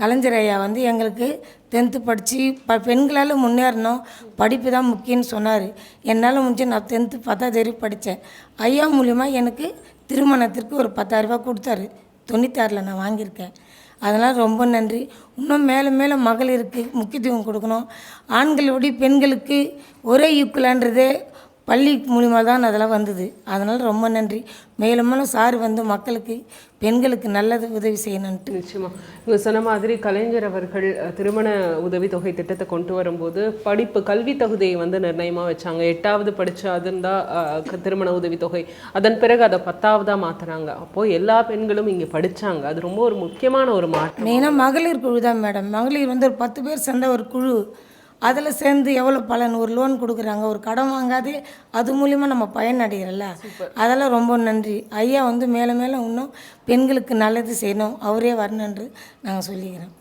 கலைஞர் ஐயா வந்து எங்களுக்கு டென்த்து படித்து ப பெண்களால் முன்னேறணும். படிப்பு தான் முக்கியம்னு சொன்னார். என்னால் முடிஞ்சு நான் டென்த்து பத்தாவது வரைக்கும் படித்தேன் ஐயா மூலிமா எனக்கு திருமணத்திற்கு ஒரு பத்தாயிரரூபா கொடுத்தாரு. தொண்ணூத்தாறில் நான் வாங்கியிருக்கேன். அதனால் ரொம்ப நன்றி. இன்னும் மேலே மேலே மகளிருக்கு முக்கியத்துவம் கொடுக்கணும். ஆண்களோட பெண்களுக்கு ஒரே ஈக்குவலான்றதே பள்ளி மூலிமா தான் அதெல்லாம் வந்தது. அதனால் ரொம்ப நன்றி. மேலும் மேலும் சார் வந்து மக்களுக்கு பெண்களுக்கு நல்லது உதவி செய்யணுன்ட்டு நிச்சயமா. இவங்க சொன்ன மாதிரி கலைஞர் அவர்கள் திருமண உதவித்தொகை திட்டத்தை கொண்டு வரும்போது படிப்பு கல்வி தகுதியை வந்து நிர்ணயமா வச்சாங்க. எட்டாவது படிச்சு அதுந்தா திருமண உதவித்தொகை அதன் பிறகு அதை பத்தாவதா மாத்துறாங்க அப்போ எல்லா பெண்களும் இங்க படிச்சாங்க. அது ரொம்ப ஒரு முக்கியமான ஒரு மாற்றம். மெயினாக மகளிர் குழு தான் மேடம். மகளிர் வந்து ஒரு பத்து பேர் சேர்ந்த ஒரு குழு. அதில் சேர்ந்து எவ்வளோ பலன் ஒரு லோன் கொடுக்குறாங்க. ஒரு கடன் வாங்காதே அது மூலிமா நம்ம பயனடைகிறல்ல அதெல்லாம் ரொம்ப நன்றி. ஐயா வந்து மேலே மேலே இன்னும் பெண்களுக்கு நல்லது செய்யணும். அவரே வரணுன்று நாங்கள் சொல்லிக்கிறோம்.